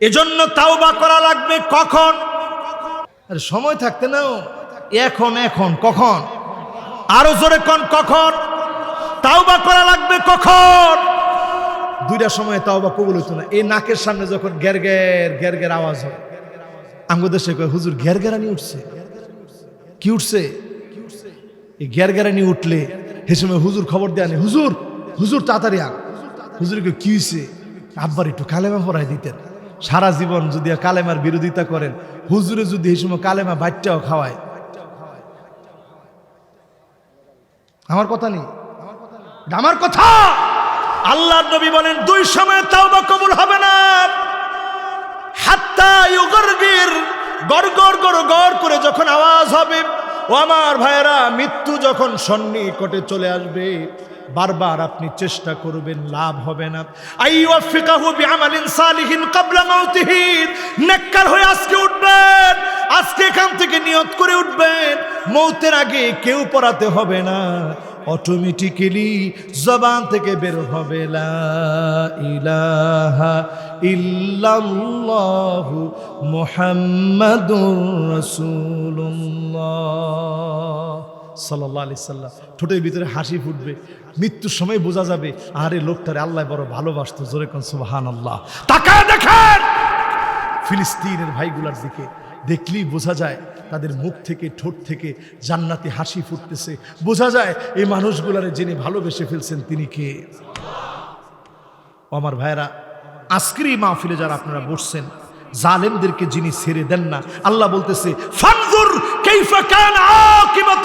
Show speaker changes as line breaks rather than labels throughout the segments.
এজন্য তাওবা করা লাগবে কখন? আরে সময় থাকতে নাও এখন এখন কখন? আরও জোরে কন কখন? তাওবা করা লাগবে কখন? দুইটা সময় তাওবা কবুল হইতো না। এই নাকের সামনে যখন গ্যার গ্যার গ্যার গ্যার আওয়াজ হয় আঙ্গুর দেশে কয় হুজুর গ্যার গ্যারানি উঠছে। কি উঠছে? এই গ্যার গ্যারানি উঠলে সে সময় হুজুর খবর দেয় হুজুর হুজুর তাড়াতাড়ি আন। হুজুরকে কি হয়েছে আব্বার একটু কালেমা পড়াই দিতেন। সারা জীবন যদি কালেমার বিরোধিতা করেন, হুজুরে যদি এই সময় কালেমা বাচ্চাও খাওয়ায়। আমার কথা নেই? আমার কথা আল্লাহ নবী বলেন, দুই সময় তাওবা কবুল হবে না। গড় গড় গড় গড় করে যখন আওয়াজ হবে, ও আমার ভাইয়েরা, মৃত্যু যখন সন্নিকটে চলে আসবে বারবার আপনি চেষ্টা করবেন, লাভ হবে না। নেককার হয়ে আজকে উঠবেন, আজকে এখান থেকে নিয়ত করে উঠবেন। মৌতের আগে কেউ পড়াতে হবে না। অটোমেটিক্যালি জবান থেকে বের হবে, লা ইলাহা ইল্লাল্লাহু মুহাম্মাদুর রাসূলুল্লাহ। সাল্লাল্লাহু আলাইহি সাল্লাম। ঠোঁটের ভিতরে হাসি ফুটবে, মৃত্যুর সময় বোঝা যাবে, আরে লোকটারে আল্লাহ বড় ভালোবাসতো, জোরে কোন সুবহানাল্লাহ। তাকায় দেখেন! ফিলিস্তিনের ভাইগুলার দিকে দেখলেই বোঝা যায়, তাদের মুখ থেকে, ঠোঁট থেকে জান্নাতি হাসি ফুটতেছে। বোঝা যায়, এই মানুষগুলারে যিনি ভালোবেসে ফেলছেন, তিনি কে? আমার ভাইরা আজকের এই মাহফিলে যারা আপনারা বসছেন, জালেমদেরকে যিনি ছেড়ে দেন না, আল্লাহ বলতেছে, ফানজুর কাইফা কান জালিমিন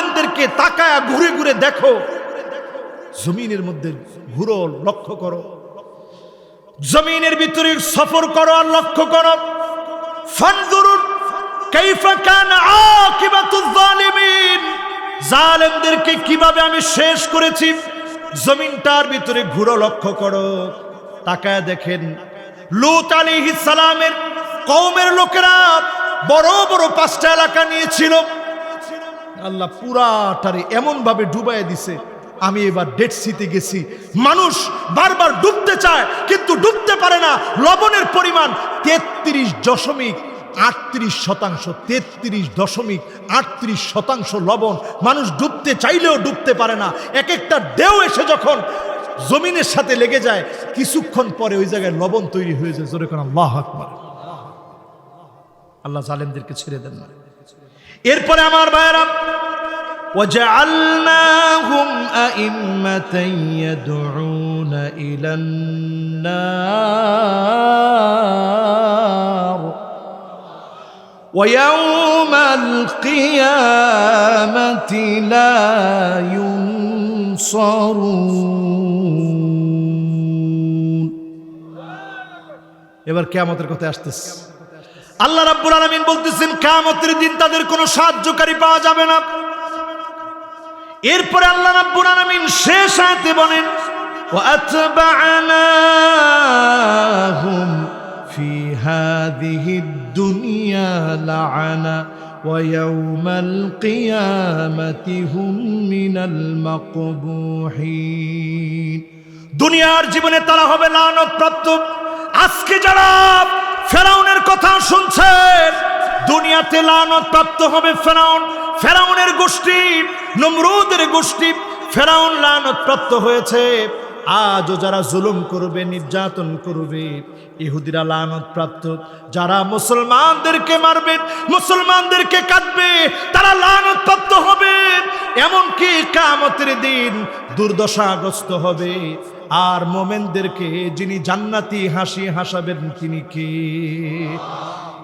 জালেমদেরকে তাকায়া ঘুরে ঘুরে দেখো। জমিনের মধ্যে ঘুরো, লক্ষ্য করো। জমিনের ভিতরে সফর করো আর লক্ষ্য করো। কাইফা কান জালিমিন জালেমদেরকে কীভাবে আমি শেষ করেছি? জমিনটার ভিতরে ঘুরো, লক্ষ্য করো। তাকায় দেখেন, লুত আলাইহিস সালামের কওমের লোকেরা বড় বড় পাঁচটা এলাকা নিয়েছিল। আল্লাহ পুরাটারে এমন ভাবে ডুবাই দিছে। আমি এবার ডেড সিতে গেছি। মানুষ বারবার ডুবতে চায়, কিন্তু ডুবতে পারে না। লবণের পরিমাণ তেত্রিশ দশমিক আটত্রিশ শতাংশ, তেত্রিশ দশমিক আটত্রিশ শতাংশ লবণ। মানুষ ডুবতে চাইলেও ডুবতে পারে না। এক একটা ঢেউ এসে যখন জমিনের সাথে লেগে যায়, কিছুক্ষণ পরে ওই জায়গায় লবণ তৈরি হয়ে যায়। জোরে কোন, আল্লাহ আকবার। আল্লাহ জালেমদেরকে ছেড়ে দেন না। এরপরে আমার ভাইয়েরা وجعلناهم أئمة يدعون إلى النار ويوم القيامة لا ينصرون এবার কেয়ামতের কথা আসতেছে আল্লাহ রাব্বুল আলামিন বলতেছেন কিয়ামতের দিন তাদের কোনো সাহায্যকারী পাওয়া যাবে না এরপরে আল্লাহ রাব্বুল আলামিন শেষ আয়াতে বলেন وأتبعناهم في هذه الدنيا لعنة ويوم القيامة هم من المقبوحين দুনিয়ার জীবনে তারা হবে লানত প্রাপ্ত আজকে যারা ফেরাউনের কথা শুনছেন দুনিয়াতে লানত প্রাপ্ত হবে ফেরাউন। ফেরাউনের গোষ্ঠী, নমরুদের গোষ্ঠী, ফেরাউন লানত প্রাপ্ত হয়েছে। আজও যারা জুলুম করবে, নির্যাতন করবে, ইহুদিরা লানত প্রাপ্ত। যারা মুসলমানদেরকে মারবে, মুসলমানদেরকে কাটবে তারা লানত প্রাপ্ত হবে। এমনকি কামতের দিন দুর্দশাগ্রস্ত হবে। আর মোমেনদেরকে যিনি জান্নাতি হাসি হাসাবেন তিনি কে?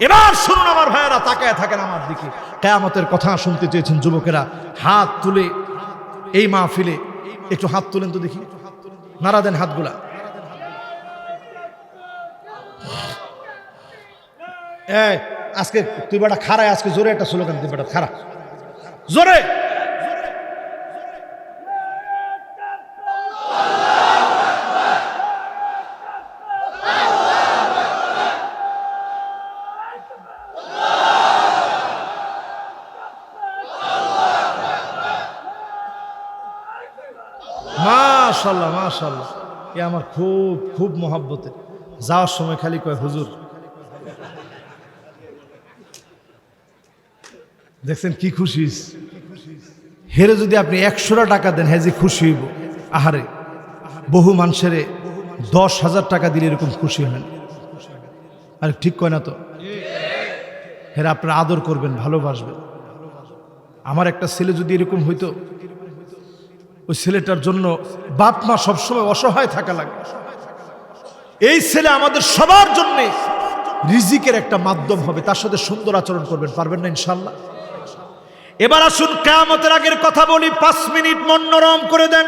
এবার শুনুন আমার ভাইয়েরা, তাকায় থাকেন আমার দিকে। কেয়ামতের কথা শুনতে চেয়েছেন যুবকেরা। হাত তুলে, এই মাহফিলে একটু হাত তুলেন তো দেখি। নাড়া দেন হাতগুলা। আজকে তুই বেটা খারায় আজকে জোরে একটা স্লোগান তুই বেটা খারা জোরে! মাশাল্লাহ মাশাল্লাহ এ আমার খুব খুব মহাব্বতের। যাওয়ার সময় খালি কয়, হুজুর। দেখছেন কি খুশি হেরে যদি আপনি একশোটা টাকা দেন হ্যাঁ যে খুশি হইব। আহারে, বহু মানুষের দশ হাজার টাকা দিলে এরকম খুশি হন আরে ঠিক কয় না তো? হেরা আপনারা আদর করবেন, ভালোবাসবেন। আমার একটা ছেলে যদি এরকম হইতো ওই ছেলেটার জন্য বাপ মা সবসময় অসহায় থাকা লাগে। এই ছেলে আমাদের সবার জন্য রিজিকের একটা মাধ্যম হবে, তার সাথে সুন্দর আচরণ করবেন, পারবেন না ইনশাল্লাহ এবার আসুন, কেয়ামতের আগের কথা বলি, পাঁচ মিনিট মনোরম করে দেন।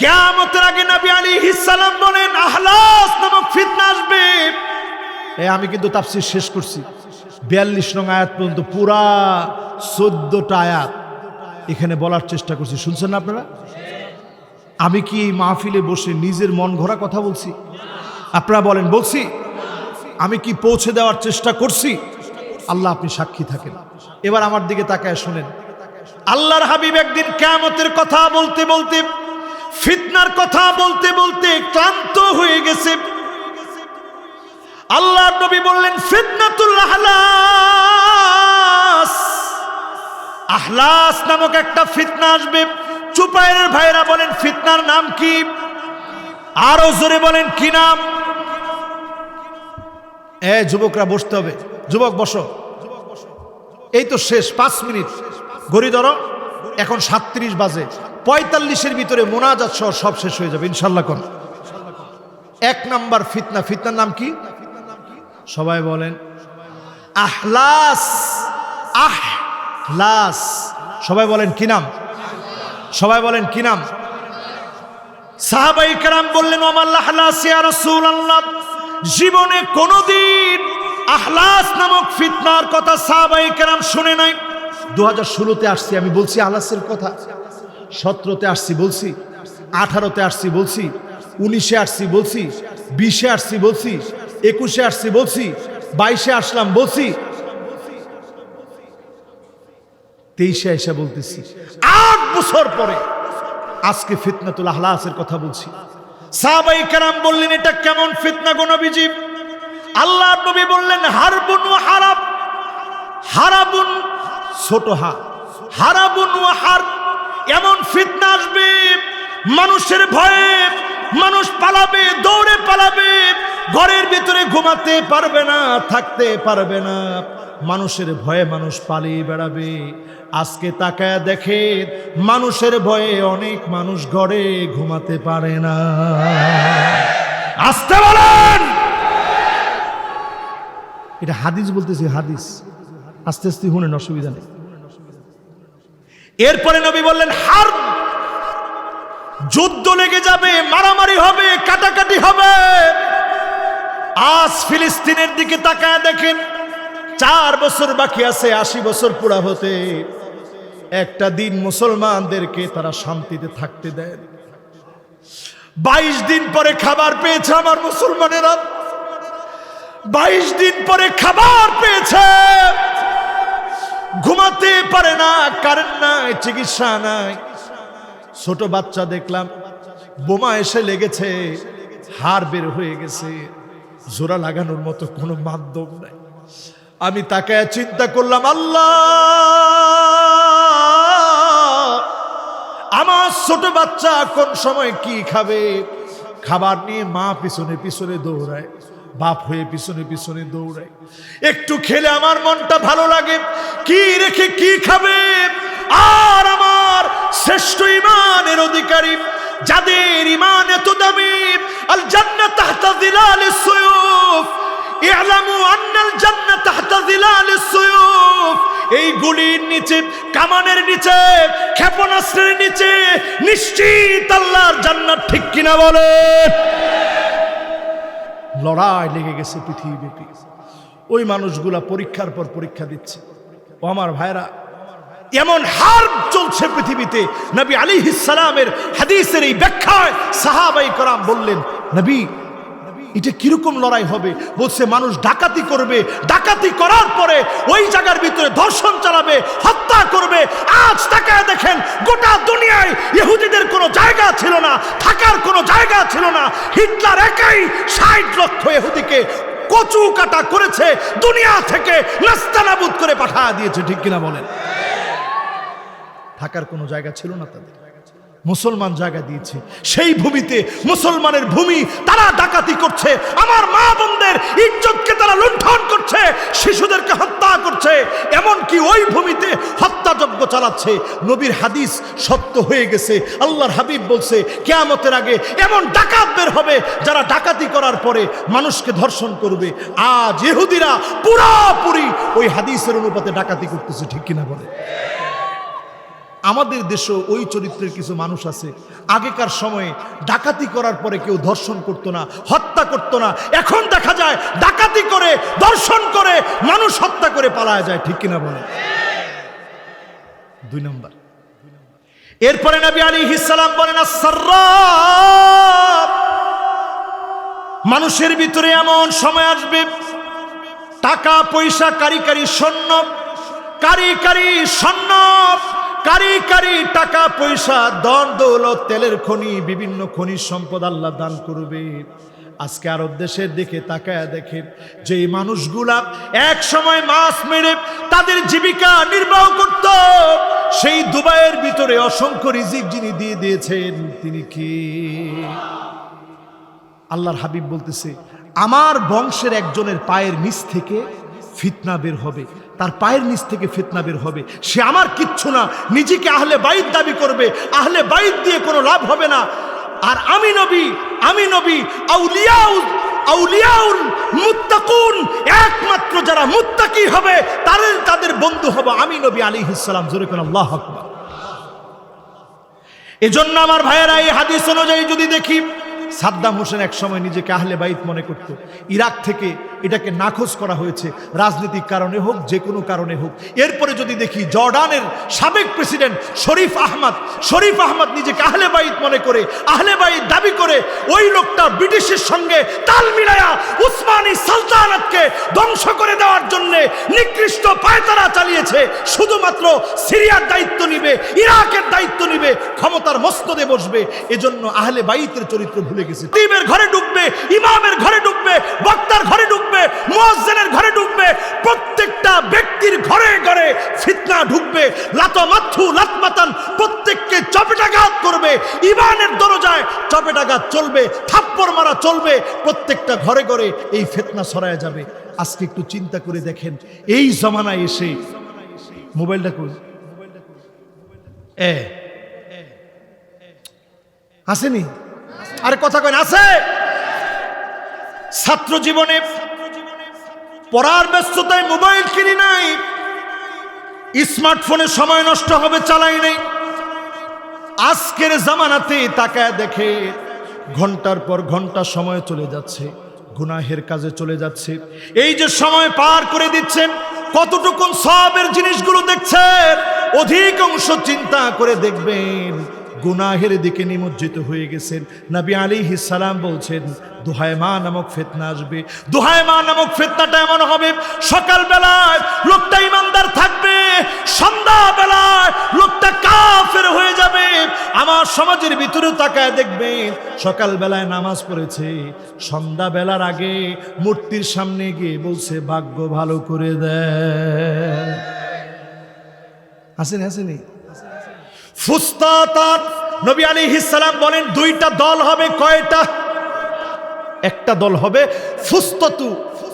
কেয়ামতের আগে নবী আলী হিসালাম বলেন, আহলাস নামক ফিতনা আসবে। আমি কিন্তু তাফসির শেষ করছি। বিয়াল্লিশ নং আয়াত পর্যন্ত পুরা চোদ্দটা আয়াত। এখানে বলার চেষ্টা করছি। শুনছেন না আপনারা? আমি কি এই মাহফিলে বসে নিজের মন ঘোরা কথা বলছি? আপনারা বলেন, বলছি। আমি কি পৌঁছে দেওয়ার চেষ্টা করছি? আল্লাহ আপনি সাক্ষী থাকেন। এবার আমার দিকে তাকায় শোনেন। আল্লাহর হাবিব একদিন কেয়ামতের কথা বলতে বলতে, ফিতনার কথা বলতে বলতে ক্লান্ত হয়ে গেছে। আল্লাহ নবী বললেন, ফিতনাতুল আহলাস আহলাস নামক একটা ফিতনা আসবে। চুপাইয়ের ভাইরা বলেন, ফিতনার নাম কি? আরও জোরে বলেন, কি নাম? এ, যুবকরা, বসতে হবে। যুবক, বসো। এই তো শেষ, পাঁচ মিনিট। ঘড়ি ধরো, এখন সাতত্রিশ বাজে। পঁয়তাল্লিশের ভিতরে মোনাজাত সহ সব শেষ হয়ে যাবে, ইনশাল্লাহ কোন এক নাম্বার ফিতনা, ফিতনার নাম কি? সবাই বলেন, আহলাস। আহলাস সবাই বলেন কি নাম? সবাই বলেন কি নাম? সাহাবাই কারাম বললেন জীবনে কোনোদিন আহলাস নামক ফিতনার কথা সাহাবাই কারাম শুনে নাই। দু হাজার ষোলোতে আসছি, আমি বলছি আহলাসের কথা। সতেরোতে আসছি, বলছি। আঠারোতে আসছি, বলছি। উনিশে আসছি, বলছি। বিশে আসছি, বলছি। একুশে আসছি, বলছি। বাইশে আসলাম, বলছি। তেইশে এসে বলতেছি, আট বছর পরে আজকে ফিতনাতুল আহলাসের কথা বলছি। সাহাবাই কারাম বললেন, এটা কেমন ফিতনা গো নবীজি? আল্লাহ নবী বললেন, হারবুন ও হারাব হারাবুন ছোট হা হারাবুন ও হার, এমন ফিতনা আসবে, মানুষের ভয়ে মানুষ পালাবে, দৌড়ে পালাবে, ঘরের ভিতরে ঘুমাতে পারবে না, থাকতে পারবে না, মানুষের ভয়ে মানুষ পালিয়ে বেড়াবে আজকে তাকায় দেখে মানুষের ভয়ে অনেক মানুষ ঘরে ঘুমাতে পারে না। আসতে বলেন! এটা হাদিস বলতেছি, হাদিস। আস্তে আস্তে শুনেন, অসুবিধা নেই। এরপরে নবী বললেন, হার, যুদ্ধ লেগে যাবে, মারামারি হবে, কাটাকাটি হবে। আজ ফিলিস্তিনের দিকে তাকায় দেখেন, চার বছর বাকি আছে, আশি বছর পুরা হতে। একটা দিন মুসলমানদেরকে তারা শান্তিতে থাকতে দেন বাইশ দিন পরে খাবার পেয়েছে আমার মুসলমানেরা। বাইশ দিন পরে খাবার পেয়েছে। ঘুমাতে পারে না, কারেন্ট নাই, চিকিৎসা নাই। ছোট বাচ্চা দেখলাম, বোমা এসে লেগেছে, হাড় বের হয়ে গেছে। জোড়া লাগানোর মতো কোনো মাধ্যম নাই। আমি তাকে চিন্তা করলাম, আল্লাহ! আমার ছোট বাচ্চা কোন সময় কি খাবে? খাবার নিয়ে মা পিছনে পিছনে দৌড়ায়, বাপ হয়ে পিছনে পিছনে দৌড়ায়। একটু খেলে আমার মনটা ভালো লাগে, কি রেখে কি খাবে? আর আমার শ্রেষ্ঠ ইমানের অধিকারী, যাদের ইমান এত দামি আল জান্নাত তাহতা দিলালিস সুয়ুফ ইআলামু আন্নাল জান্নাত তাহতা দিলালিস সুয়ুফ এই গুলির নিচে, কামানের নিচে, ক্ষেপণাস্ত্রের নিচে নিশ্চিত আল্লাহর জান্নাত ঠিক কিনা বলে? লড়াই লেগে গেছে পৃথিবীব্যাপী ওই মানুষগুলা পরীক্ষার পর পরীক্ষা দিচ্ছে। ও আমার ভাইরা, এমন হার চলছে পৃথিবীতে। নবী আলী সালামের হাদিসের এই ব্যাখ্যায় সাহাবাই করাম বললেন, নবী এটা কীরকম লড়াই হবে? বলছে, মানুষ ডাকাতি করবে। ডাকাতি করার পরে ওই জায়গার ভিতরে ধর্ষণ চালাবে, হত্যা করবে। আজ তাকায় দেখেন, গোটা দুনিয়ায় ইহুদিদের কোনো জায়গা ছিল না, থাকার কোনো জায়গা ছিল না। হিটলার একাই ষাট লক্ষ ইহুদিকে কচু কাটা করেছে, দুনিয়া থেকে নাস্তানাবুদ করে পাঠা দিয়েছে, ঠিক কিনা বলেন? থাকার কোনো জায়গা ছিল না তাদের। মুসলমান জায়গা দিয়েছে। সেই ভূমিতে মুসলমানের ভূমি তারা ডাকাতি করছে। আমার মা বোনদের ইজ্জতকে তারা লুণ্ঠন করছে, শিশুদেরকে হত্যা করছে। এমনকি ওই ভূমিতে হত্যাযজ্ঞ চালাচ্ছে। নবীর হাদিস সত্য হয়ে গেছে। আল্লাহর হাবিব বলছে, কেয়ামতের আগে এমন ডাকাত বের হবে যারা ডাকাতি করার পরে মানুষকে ধর্ষণ করবে। আজ ইহুদিরা পুরাপুরি ওই হাদিসের অনুপাতে ডাকাতি করতেছে, ঠিক কিনা বলে? আমাদের দেশে ওই চরিত্রের কিছু মানুষ আছে। আগেকার সময়ে ডাকাতি করার পরে কেউ ধর্ষণ করতো না, হত্যা করতো না। এখন দেখা যায় ডাকাতি করে দর্শন করে, মানুষ হত্যা করে পালায় যায়, ঠিক কিনা বলে দুই নম্বর। এরপরে নবী আলী ইসালাম বলেন। মানুষের ভিতরে এমন সময় আসবে, টাকা, পয়সা কারি কারি স্বর্ণ কারি কারি স্বর্ণ। কারি কারি টাকা পয়সা দন দৌলত, তেলের খনি, বিভিন্ন খনিজ সম্পদ আল্লাহ দান করবে। আজকে আরব দেশের দিকে তাকায় দেখেন যে মানুষগুলা এক সময় মাছ মেরে তাদের জীবিকা নির্বাহ করত, সেই দুবাইয়ের ভিতরে অসংখ্য রিজিক যিনি দিয়ে দিয়েছেন, তিনি কি? আল্লাহর হাবিব বলতেছে, আমার বংশের একজনের পায়ের নিচ থেকে ফিতনা বের হবে। তার পায়ের নিচ থেকে ফিতনা বের হবে। সে আমার কিচ্ছু না, নিজেকে আহলে বাইত দাবি করবে। আহলে বাইত দিয়ে কোনো লাভ হবে না। আর আমি নবী আমি নবী আউলিয়াউল আউলিয়াউল মুত্তাকুন, একমাত্র যারা মুত্তাকি হবে তাদের তাদের বন্ধু হব আমি নবী আলাইহিস সালাম। জোরে কোন আল্লাহ আকবার। এজন্য আমার ভাইয়েরা, এই হাদিস অনুযায়ী যদি দেখি, সাদ্দাম হোসেন এক সময় নিজেকে আহলে বাইত মনে করত। ইরাক থেকে এটাকে নাকচ করা হয়েছে, রাজনৈতিক কারণে হোক, যে কোনো কারণে হোক। এরপরে যদি দেখি জর্ডানের সাবেক president Sharif Ahmad Sharif Ahmad নিজেকে আহলে বাইত মনে করে, আহলে বাইত দাবি করে, ওই লোকটা ব্রিটিশের সঙ্গে তাল মিলায়া উসমানী সালতানাতকে ধ্বংস করে দেওয়ার জন্য নিকৃষ্ট পায়তারা চালিয়েছে। শুধুমাত্র সিরিয়ার দায়িত্ব নিবে, ইরাকের দায়িত্ব নিবে, ক্ষমতার মস্তদে বসবে। এজন্য আহলে বাইতের চরিত্র ভুলে গেছে। টিমের ঘরে ঢুকবে, ইমামের ঘরে ঢুকবে, বক্তার ঘরে ঢুকবে। মুয়াজ্জিনের ঘরে ঢুকবে প্রত্যেকটা ব্যক্তির ঘরে ঘরে ফিতনা ঢুকবে লাতমাত্থু লাতমাতান প্রত্যেককে চপেটাঘাত করবে ইমানের দরজায় চপেটাঘাত চলবে থাপ্পড় মারা চলবে প্রত্যেকটা ঘরে ঘরে এই ফিতনা ছড়ায় যাবে। আজকে একটু চিন্তা করে দেখেন এই জমানায় এসে মোবাইলটা কই এ আসেনি? আরে কথা কয় না, আছে? ছাত্র জীবনে পড়ার ব্যস্ততায় মোবাইল কিনি নাই। স্মার্টফোনে সময় নষ্ট হবে, চালাই নাই। আজকের জামানাতে তাকায় দেখে ঘণ্টার পর ঘণ্টা সময় চলে যাচ্ছে, গুনাহের কাজে চলে যাচ্ছে। এই যে সময় পার করে দিচ্ছেন, কতটুকুন সবের জিনিসগুলো দেখছেন অধিকাংশ চিন্তা করে দেখবেন। গুনাহের দিকে নিমজ্জিত হয়ে গেছেন। নবী আলী সালাম বলছেন, দোহায় মা নামক ফেতনা আসবে। দোহায় মা নামক ফেতনাটা এমন হবে, সকালবেলায় লোকটা ইমানদার থাকবে, সন্ধ্যাবেলায় লোকটা কাফের হয়ে যাবে। আমার সমাজের ভিতরে তাকায় দেখবেন, সকালবেলায় নামাজ পড়েছে, সন্ধ্যাবেলার আগে মূর্তির সামনে গিয়ে বলছে, ভাগ্য ভালো করে দেয়। আসেনি আসেনি। ফুস্তাতাত। নবী আলী সালাম বলেন, দুইটা দল হবে, কয়টা? একটা দল হবে, ফুস্ততু,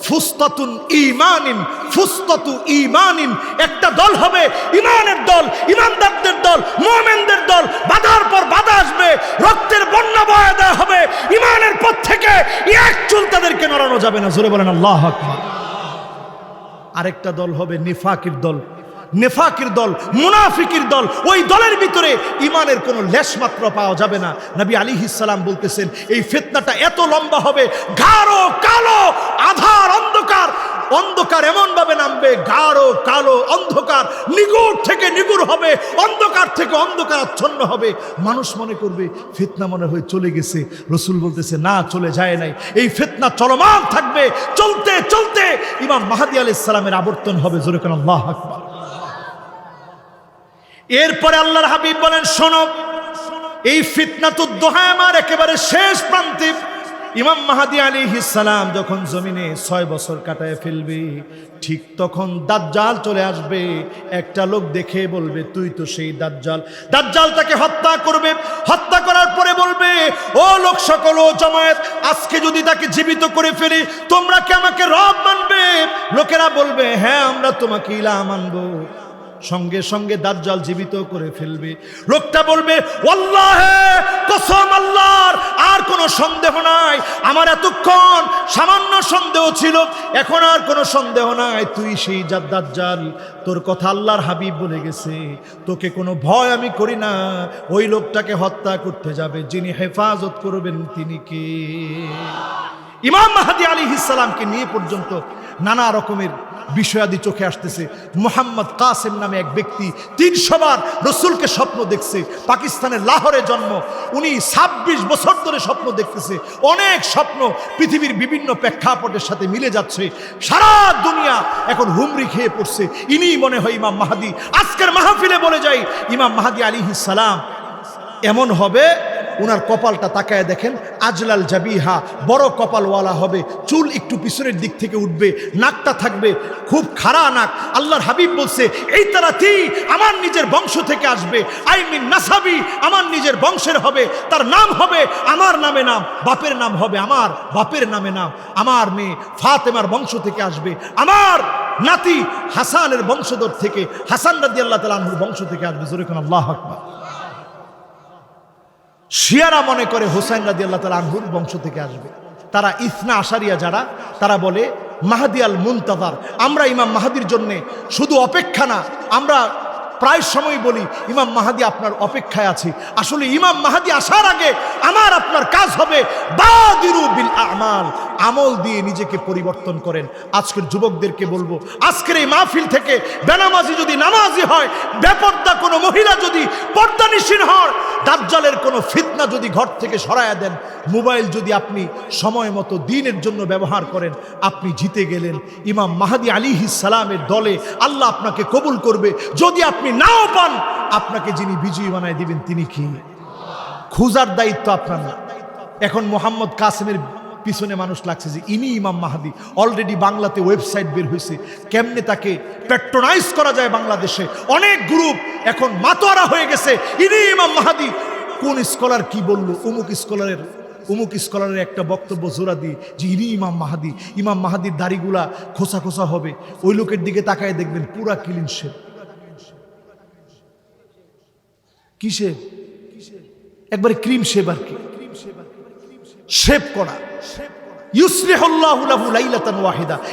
ফুস্তাতুন ইমানিন ফুস্ততু ইমানিন একটা দল হবে ইমানের দল ইমানদারদের দল, মোমেনদের দল। বাধার পর বাধা আসবে, রক্তের বন্যা বয়া দেওয়া হবে। ইমানের পথ থেকে এক চুল তাদেরকে নড়ানো যাবে না। জোরে বলেন, আল্লাহ আকবার। আরেকটা দল হবে, নিফাকির দল। নেফাকির দল, মুনাফিকির দল, ওই দলের ভিতরে ইমানের কোনো লেশ মাত্র পাওয়া যাবে না। নবী আলী ইসালাম বলতেছেন, এই ফেতনাটা এত লম্বা হবে, গাঢ়, কালো, আধার, অন্ধকার অন্ধকার এমনভাবে নামবে, গাঢ়, কালো, অন্ধকার, নিগুড় থেকে নিগুড় হবে, অন্ধকার থেকে অন্ধকার আচ্ছন্ন হবে। মানুষ মনে করবে, ফিতনা মনে হয়ে চলে গেছে। রসুল বলতেছে, না, চলে যায় নাই। এই ফিতনা চলমান থাকবে, চলতে চলতে ইমাম মাহাদি আলাইহিস সালামের আবর্তন হবে। জোরে কেন আল্লাহ আকবার। এরপরে আল্লাহর হাবিব বলেন, শোনো, এই ফিতনা তো দোহায়ামার একেবারে শেষ প্রান্তে। ইমাম মাহাদি আলী সালাম যখন জমিনে ছয় বছর কাটায় ফেলবে, ঠিক তখন দাজ্জাল চলে আসবে। একটা লোক দেখে বলবে, তুই তো সেই দাজ্জাল। দাজ্জাল তাকে হত্যা করবে। হত্যা করার পরে বলবে, ও লোক সকল, ও জমায়েত, আজকে যদি তাকে জীবিত করে ফেলি, তোমরা কি আমাকে রব মানবে? লোকেরা বলবে হ্যাঁ আমরা তোমাকে ইলা মানবো। সঙ্গে সঙ্গে দাজ্জাল জীবিত করে ফেলবে। লোকটা বলবে ওয়াল্লাহে কসম আর কোনো সন্দেহ নাই। আমার এতক্ষণ সামান্য সন্দেহ ছিল, এখন আর কোনো সন্দেহ নাই। তুই সেই দাজ্জাল, তোর কথা আল্লাহর হাবিব বলে গেছে। তোকে কোনো ভয় আমি করি না। ওই লোকটাকে হত্যা করতে যাবে, যিনি হেফাজত করবেন তিনি কে? ইমাম মাহাদি আলী ইসালামকে নিয়ে পর্যন্ত নানা রকমের বিষয়াদি চোখে আসতেছে। মোহাম্মদ কাসেম নামে এক ব্যক্তি তিনশো বার রসুলকে স্বপ্ন দেখছে। পাকিস্তানের লাহোরে জন্ম, উনি ছাব্বিশ বছর ধরে স্বপ্ন দেখতেছে। অনেক স্বপ্ন পৃথিবীর বিভিন্ন প্রেক্ষাপটের সাথে মিলে যাচ্ছে। সারা দুনিয়া এখন হুমরি খেয়ে পড়ছে। ইনি মনে হয় ইমাম মাহাদি। আজকের মাহফিলে বলে যাই, ইমাম মাহাদি আলী সালাম এমন হবে উনার কপালটা তাকায় দেখেন, আজলাল জাবিহা, বড় কপালওয়ালা হবে, চুল একটু পিছনের দিক থেকে উঠবে, নাকটা থাকবে, খুব খাড়া নাক, আল্লাহর হাবিব বলছে, এই তারা তারাতি আমার নিজের বংশ থেকে আসবে, আই মিন নাসাবি, আমার নিজের বংশের হবে, তার নাম হবে, আমার নামে নাম, বাপের নাম হবে আমার, বাপের নামে নাম, আমার মেয়ে ফাতেমার বংশ থেকে আসবে, আমার নাতি হাসানের বংশধর থেকে, হাসান রাদি আল্লাহ তালাহুর বংশ থেকে আসবে। জোরে কোন আল্লাহ আকবার। শিয়ারা মনে করে হোসাইন রাজি আল্লাহ তালা আনহুর বংশ থেকে আসবে। তারা ইসনা আশারিয়া যারা, তারা বলে, মাহাদি আল মুনতাজার আমরা ইমাম মাহাদির জন্যে শুধু অপেক্ষা না, আমরা প্রায় সময় বলি, ইমাম মাহাদি আপনার অপেক্ষায় আছি। আসলে ইমাম মাহাদি আসার আগে আমার আপনার কাজ হবে বিল আমাল, আমল দিয়ে নিজেকে পরিবর্তন করেন। আজকের যুবকদেরকে বলব, আজকের এই মাহফিল থেকে বেনামাজি যদি নামাজি হয়, বেপর্দা কোনো মহিলা যদি পর্দানিসীন হয় দাজ্জালের কোনো ফিতনা যদি ঘর থেকে সরায়া দেন, মোবাইল যদি আপনি সময় মতো দিনের জন্য ব্যবহার করেন, আপনি জিতে গেলেন। ইমাম মাহাদি আলী সালামের দলে আল্লাহ আপনাকে কবুল করবে। যদি আপনি নাও পান। আপনাকে যিনি বিজয়ী বানায় দিবেন, তিনি কি? খুঁজার দায়িত্ব আপনার না। এখন মোহাম্মদ কাসেমের পিছনে মানুষ লাগছে যে, ইনি ইমাম মাহাদি। অলরেডি বাংলাতে ওয়েবসাইট বের হয়েছে। কেমনে তাকে প্যাট্রোনাইজ করা যায় বাংলাদেশে? অনেক গ্রুপ এখন মাতোয়ারা হয়ে গেছে। ইনি ইমাম মাহাদি। কোন স্কলার কি বলল? অমুক স্কলারের অমুক স্কলারের একটা বক্তব্য জোড়া দিয়ে যে, ইনি ইমাম মাহাদি। ইমাম মাহাদির দাড়িগুলা খোসা খোসা হবে। ওই লোকের দিকে তাকায় দেখবেন পুরা ক্লিন শেপ কিসে? একবারে ক্রিম সেবার কি। শেভ করা।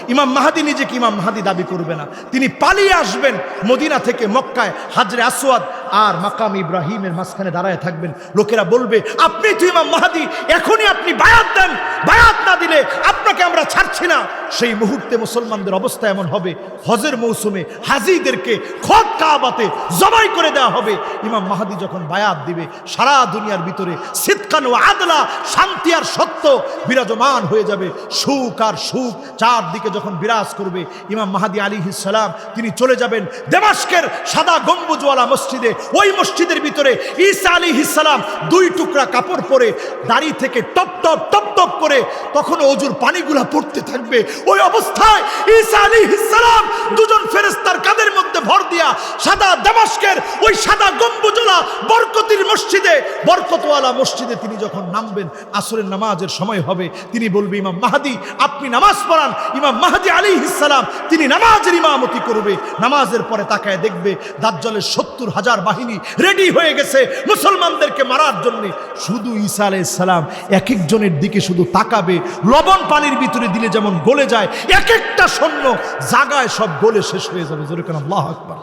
ইমাম মাহাদি মাহাদি দাবি করবে না। তিনি পালিয়ে আসবেন মদিনা থেকে মক্কায় হাজরে আসওয়াদ আর মাকাম ইব্রাহিমের মাঝখানে দাঁড়ায় থাকবেন। লোকেরা বলবে, আপনি তো ইমাম মাহাদি, এখনই আপনি বায়াত দেন। বায়াত না দিলে আপনাকে আমরা ছাড়ছি না। সেই মুহূর্তে মুসলমানদের অবস্থা এমন হবে, হজের মৌসুমে হাজিদেরকে খত কাবাতে জবাই করে দেওয়া হবে। ইমাম মাহাদি যখন বায়াত দিবে, সারা দুনিয়ার ভিতরে সিৎকান ও আদলা, শান্তি আর সত্য বিরাজমান হয়ে যাবে। সুখ আর সুখ চারদিকে যখন বিরাজ করবে, ইমাম মাহাদি আলী সালাম, তিনি চলে যাবেন দেমাস্কের সাদা গম্বুজওয়ালা মসজিদে। ওই মসজিদের ভিতরে ঈসা আলী সালাম দুই টুকরা কাপড় পরে দাড়ি থেকে টপ টপ টপ টপ করে তখন অজুর পানিগুলা পড়তে থাকবে। ওই অবস্থায় ঈসা আলী সালাম দুজন ফেরেস্তার কাদের মধ্যে ভর দিয়া সাদা দামাস্কের ওই সাদা গম্বুজওয়ালা বরকতির মসজিদে, বরকতওয়ালা মসজিদে তিনি যখন নামবেন, আসরের নামাজের সময় হবে, তিনি বলবে, ইমাম মাহাদি, আপনি নামাজ পড়ান। ইমাম মাহাদি আলী ইসালাম তিনি নামাজের ইমামতি করবে, নামাজের পরে তাকায় দেখবে দাজ্জালের সত্তর হাজার বাহিনী রেডি হয়ে গেছে। মুসলমানদেরকে মারার জন্য। শুধু ঈসা আলাই সালাম এক একজনের দিকে শুধু তাকাবে। লবণ পানির ভিতরে দিলে যেমন গলে যায়, এক একটা সৈন্য জাগায় সব গলে শেষ হয়ে যাবে। জোরে কেন? আল্লাহ আকবার।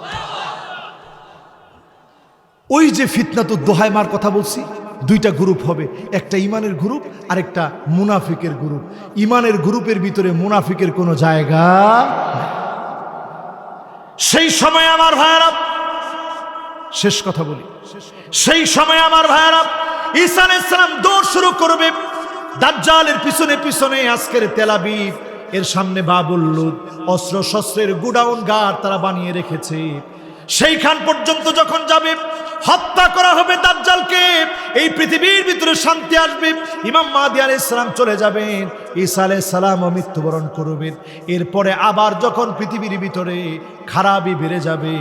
ওই যে ফিতনাত দোহায় মার কথা বলছি, দুইটা গ্রুপ হবে। একটা ইমানের গ্রুপ আর একটা মুনাফিকের গ্রুপ। ইমানের গ্রুপের ভিতরে মুনাফিকের কোনো জায়গা সেই সময় আমার ভাইয়ারা শেষ কথা বলি। সেই সময় আমার ভাইয়ারা ঈসা ইসলাম দৌড় শুরু করবে। দাজ্জালের পিছনে পিছনে আজকের তেলাবিব এর সামনে বাবুল্লুদ অস্ত্র শস্ত্রের গুডাউন গার তারা বানিয়ে রেখেছে। সেইখান পর্যন্ত যখন যাবে, হত্যা করা হবে দাজ্জালকে। এই পৃথিবীর ভিতরে শান্তি আসবে। ইমাম মাদি আলাইহিস ইসলাম চলে যাবেন, ঈসা আলাইহিস সালামও মৃত্যুবরণ করবেন। এরপরে আবার যখন পৃথিবীর ভিতরে খারাপই বেড়ে যাবে।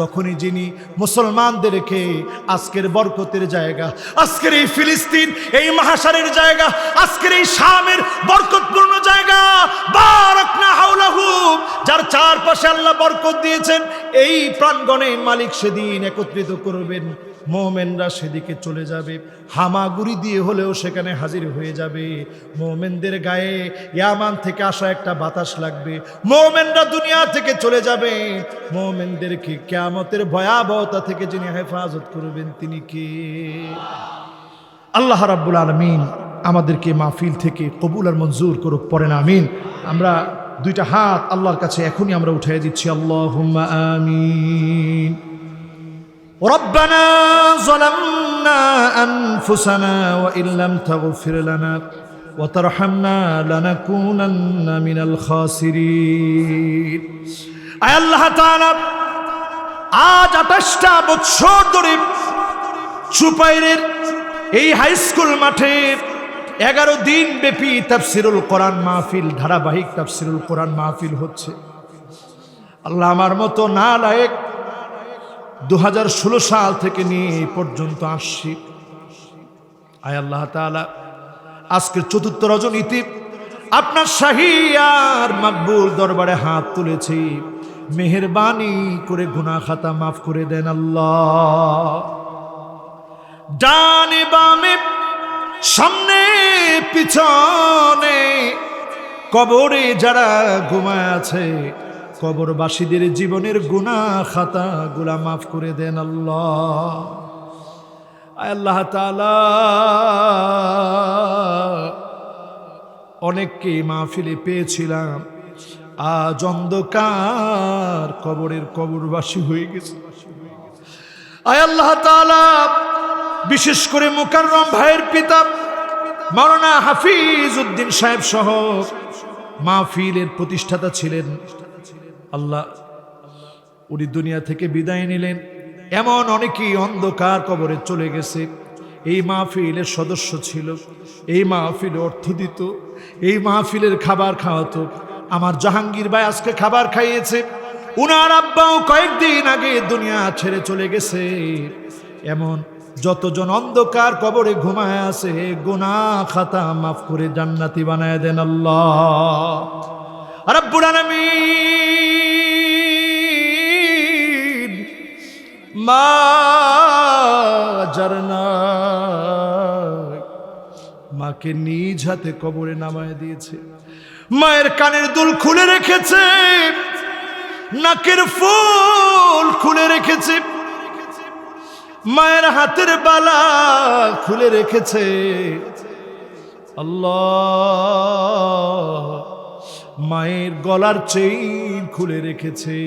তখনই যিনি মুসলমানদেরকে আজকের বরকতের জায়গা, আজকের এই ফিলিস্তিন, এই মহাসারের জায়গা, আজকের এই শামের বরকতপূর্ণ জায়গা, বারকনা হাউলাহু যার চারপাশে আল্লাহ বরকত দিয়েছেন, এই প্রাঙ্গণে মালিক সেদিন একত্রিত করবেন। মোমেনরা সেদিকে চলে যাবে। হামাগুড়ি দিয়ে হলেও সেখানে হাজির হয়ে যাবে। মোমেনদের গায়ে ইয়ামান থেকে আসা একটা বাতাস লাগবে। মোমেনরা দুনিয়া থেকে চলে যাবে। মোমেনদেরকে কেয়ামতের ভয়াবহতা থেকে যিনি হেফাজত করবেন, তিনি কে? আল্লাহ রাব্বুল আলমিন আমাদেরকে মাহফিল থেকে কবুল আর মঞ্জুর করুক, পড়েন, আমিন। আমরা দুইটা হাত আল্লাহর কাছে এখনই আমরা উঠাই দিচ্ছি। আল্লাহ আমিন। ربنا ظلمنا أنفسنا وإن لم تغفر لنا وترحمنا لنكونن من الخاسرين আয় আল্লাহ তাআলা আজ আঠাশটা বছর ধরে সুপাইরের এই হাই স্কুল মাঠে এগারো দিন ব্যাপী তাফসিরুল কোরআন মাহফিল ধারাবাহিক তাফসিরুল কোরআন মাহফিল হচ্ছে আল্লাহ আমার মতো না লায়েক দু হাজার ষোলো সাল থেকে নিয়ে এই পর্যন্ত আসছি। আয় আল্লাহ তাআলা, আজকের চতুর্থ রজনীতি। আপনার শাহী আর মাকবুল দরবারে হাত তুলেছি। মেহরবানি করে গুনাহ খাতা মাফ করে দেন আল্লাহ। ডানে বামে, সামনে, পিছনে, কবরে যারা ঘুমায় আছে কবরবাসীদের জীবনের গুণা খাতা গুলা মাফ করে দেন আল্লাহ। আল্লাহ তাআলা, অনেককে মাহফিলে পেয়েছিলাম। আজ অন্ধকার, কবরের কবরবাসী হয়ে গেছে। আয় আল্লাহ তাআলা, বিশেষ করে মুকাররম ভাইয়ের পিতা মাওলানা হাফিজ উদ্দিন সাহেব সহ মাহফিলের প্রতিষ্ঠাতা ছিলেন। আল্লাহ উনি দুনিয়া থেকে বিদায় নিলেন। এমন অনেকেই অন্ধকার কবরে চলে গেছে। এই মাহফিলের সদস্য ছিল, এই মাহফিলে অর্থ দিত, এই মাহফিলের খাবার খাওয়াতো। আমার জাহাঙ্গীর ভাই আজকে খাবার খাইয়েছে। উনার আব্বাও কয়েকদিন আগে দুনিয়া ছেড়ে চলে গেছে। এমন যতজন অন্ধকার কবরে ঘুমায় আছে, গুনা খাতা মাফ করে জান্নাতি বানায় দেন আল্লাহ। রব্বুল আলামিন, মা মাকে নিজ হাতে কবরে নামায় দিয়েছে। মায়ের কানের দুল খুলে রেখেছে, নাকের ফুল খুলে রেখেছে। মায়ের হাতের বালা খুলে রেখেছে। আল্লাহ মায়ের গলার চেইন খুলে রেখেছে,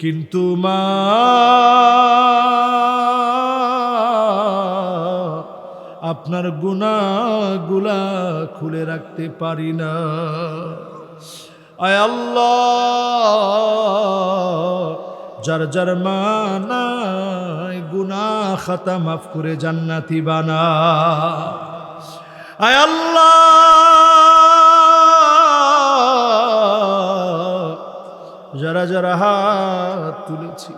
কিন্তু মা আপনার গুণাগুলা খুলে রাখতে পারি না। আয় আল্লাহ, যার যার মানায় গুনা খাতা মাফ করে জান্নাতি বানা। আয় আল্লাহ যারা যারা হাত তুলেছি।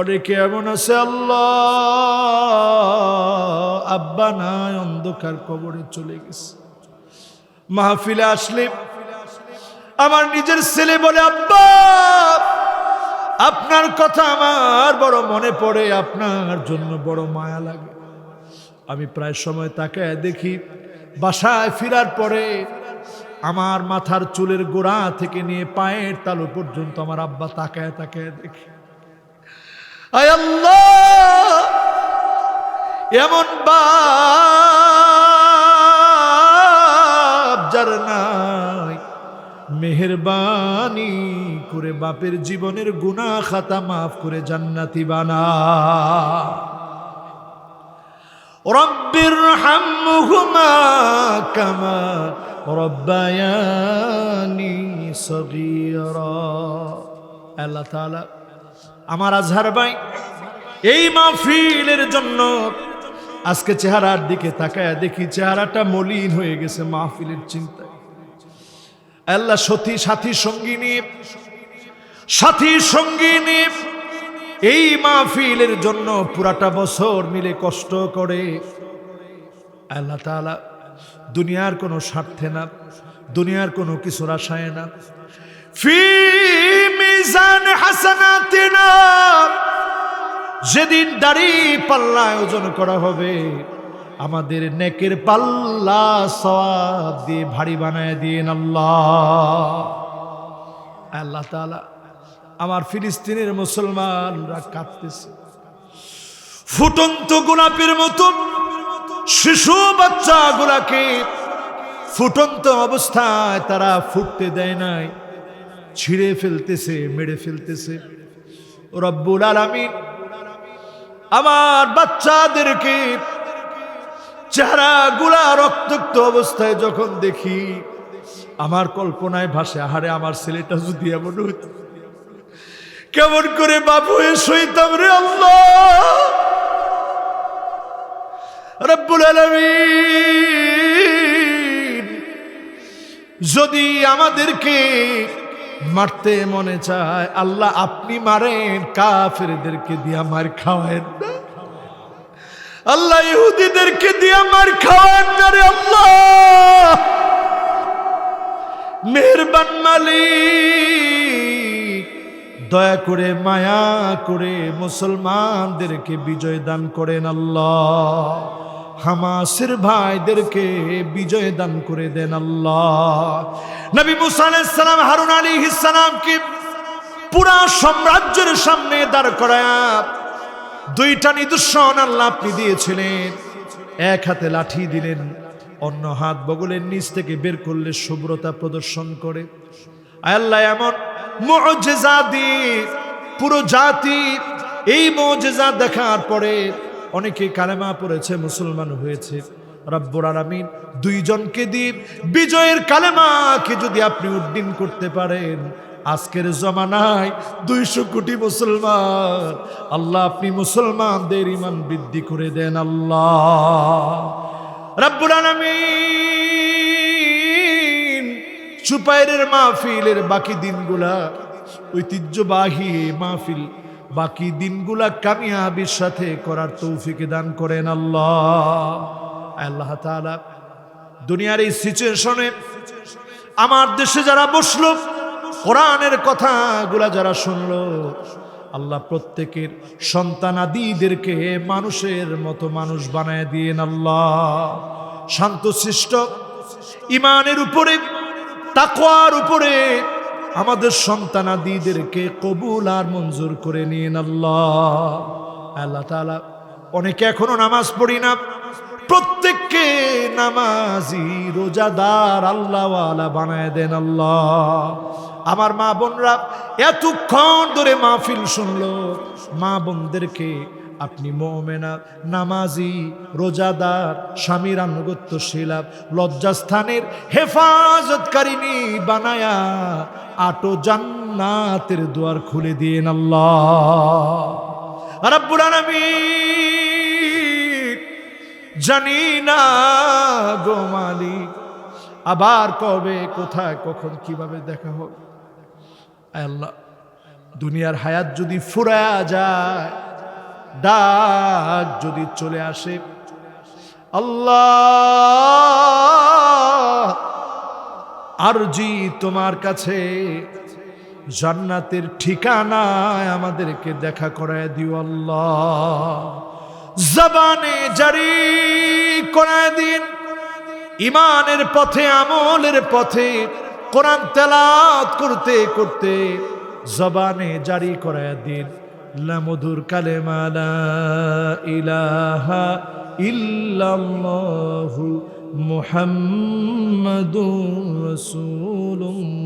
অনেকে এমন আছে, আল্লাহ আব্বা নাই, অন্ধকার কবরে চলে গেছে। মাহফিলে আসলে আমার নিজের ছেলে বলে, আব্বা, আপনার কথা আমার বড় মনে পড়ে, আপনার জন্য বড় মায়া লাগে। আমি প্রায় সময় তাকে দেখি, বাসায় ফিরার পরে আমার মাথার চুলের গোড়া থেকে নিয়ে পায়ের তালু পর্যন্ত আমার আব্বা তাকায় তাকায় দেখে। এমন বাপ নাই। মেহেরবানি করে বাপের জীবনের গুনাহ খাতা মাফ করে জান্নাতি বানা। রব্বির হামহুমা কামা রব্বায়ানি সগীরা। আল্লাহ তাআলা আমার আজহার ভাই, এই মাহফিলের জন্য আজকে চেহারার দিকে তাকায় দেখি চেহারাটা মলিন হয়ে গেছে মাহফিলের চিন্তায়। আল্লাহ সতী সাথী সঙ্গিনী সাথী সঙ্গিনী এই মাহফিলের জন্য পুরাটা বছর মিলে কষ্ট করে। আল্লাহ তাআলা দুনিয়ার কোনো স্বার্থে না, দুনিয়ার কোনো কিছুর আশায় না। যেদিন দাড়ি পাল্লা আয়োজন করা হবে, আমাদের নেকের পাল্লা সওয়াব দিয়ে ভারী বানায় দিয়ে আল্লাহ। আল্লাহ তাআলা আমার ফিলিস্তিনের মুসলমানরা কাঁদতেছে। ফুটন্ত গোলাপের মতো শিশু বাচ্চাগুলাকে ফুটন্ত অবস্থায় তারা ফুটতে দেয় নাই, ছিঁড়ে ফেলতেছে, মেরে ফেলতেছে। রব্বুল আলামিন আমার বাচ্চাদেরকে চেহারা গুলা রক্তাক্ত অবস্থায় যখন দেখি, আমার কল্পনায় ভাসে, আহারে আমার ছেলেটা যদি এমন হইত কেমন করে বাবু হয়ে সইতাম রে আল্লাহ। রব্বুল আলামিন, যদি আমাদেরকে মারতে মনে চায়, আল্লাহ আপনি মারেন, কাফেরদেরকে দিয়া মার খাওয়ায়েন না। আল্লাহ ইহুদিদেরকে দিয়া মার খাওয়ান না রে আল্লাহ। মেহরবান মালিক দয়া করে, মায়া করে মুসলমানদেরকে বিজয় দান করেন আল্লাহ। হামাসের ভাইদেরকে বিজয় দান করে দেন আল্লাহ। নবী মুসা আলাইহিস সালাম হারুন আলাইহিস সালামকে পুরা সাম্রাজ্যের সামনে দাঁড় করায়া দুইটা নিদর্শন আল্লাহ আপনি দিয়েছিলেন। এক হাতে লাঠি দিলেন, অন্য হাত বগলের নিচ থেকে বের করলে শুভ্রতা প্রদর্শন করে। আল্লাহ, এমন মুআজিজা দিয়ে পুরো জাতি এই মুআজিজা দেখার পরে অনেকে কালেমা পড়েছে, মুসলমান হয়েছে। রব্বুর আলামিন দুইজনকে দিয়ে বিজয়ের কালেমাকে যদি আপনি উড্ডীন করতে পারেন, আজকের জমানায় দুইশো কোটি মুসলমান। আল্লাহ আপনি মুসলমানদের ইমান বৃদ্ধি করে দেন, আল্লাহ। রব্বুল আলামিন চুপাইরের মাহফিলের বাকি দিনগুলা ঐতিহ্যবাহী মাহফিল। বাকি দিনগুলা কামিয়াবির সাথে করার তৌফিকে দান করেন আল্লাহ। আল্লাহ দুনিয়ার এই সিচুয়েশনে আমার দেশে যারা বসল, কোরআনের কথাগুলা যারা শুনলো, আল্লাহ প্রত্যেকের সন্তানাদিদেরকে মানুষের মতো মানুষ বানায় দিয়েন আল্লাহ। শান্তশিষ্ট ইমানের উপরে তাকওয়ার উপরে আমাদের সন্তানাদিদেরকে কবুল আর মঞ্জুর করে নিন আল্লাহ। আল্লাহ তাআলা অনেকে এখনও নামাজ পড়ি না। প্রত্যেককে নামাজি, রোজাদার, আল্লাহওয়ালা বানায় দেন আল্লাহ। আমার মা বোনরা এতক্ষণ ধরে মাহফিল শুনলো। মা বোনদেরকে আপনি মোমেনা, নামাজি, রোজাদার, স্বামীর আনুগত্যশীলা, লজ্জাস্থানের হেফাজতকারিনী বানায়া আটো জান্নাতের দুয়ার খুলে দিন আল্লাহ। জানি না গো মালিক, আবার কবে, কোথায়, কখন, কীভাবে দেখা হবে আল্লাহ, দুনিয়ার হায়াত যদি ফুরা যায় ডাক যদি চলে আসে, আল্লাহ আরজি তোমার কাছে জান্নাতের ঠিকানায় আমাদেরকে দেখা করায় দিও আল্লাহ। জবানে জারি করায় দিন ইমানের পথে, আমলের পথে, কোরআন তেলাত করতে করতে জবানে জারি করায় দিন। লামধুর কালেমালা ইলাহা ইল্লাল্লাহু মুহাম্মাদুর রাসূলুল্লাহ।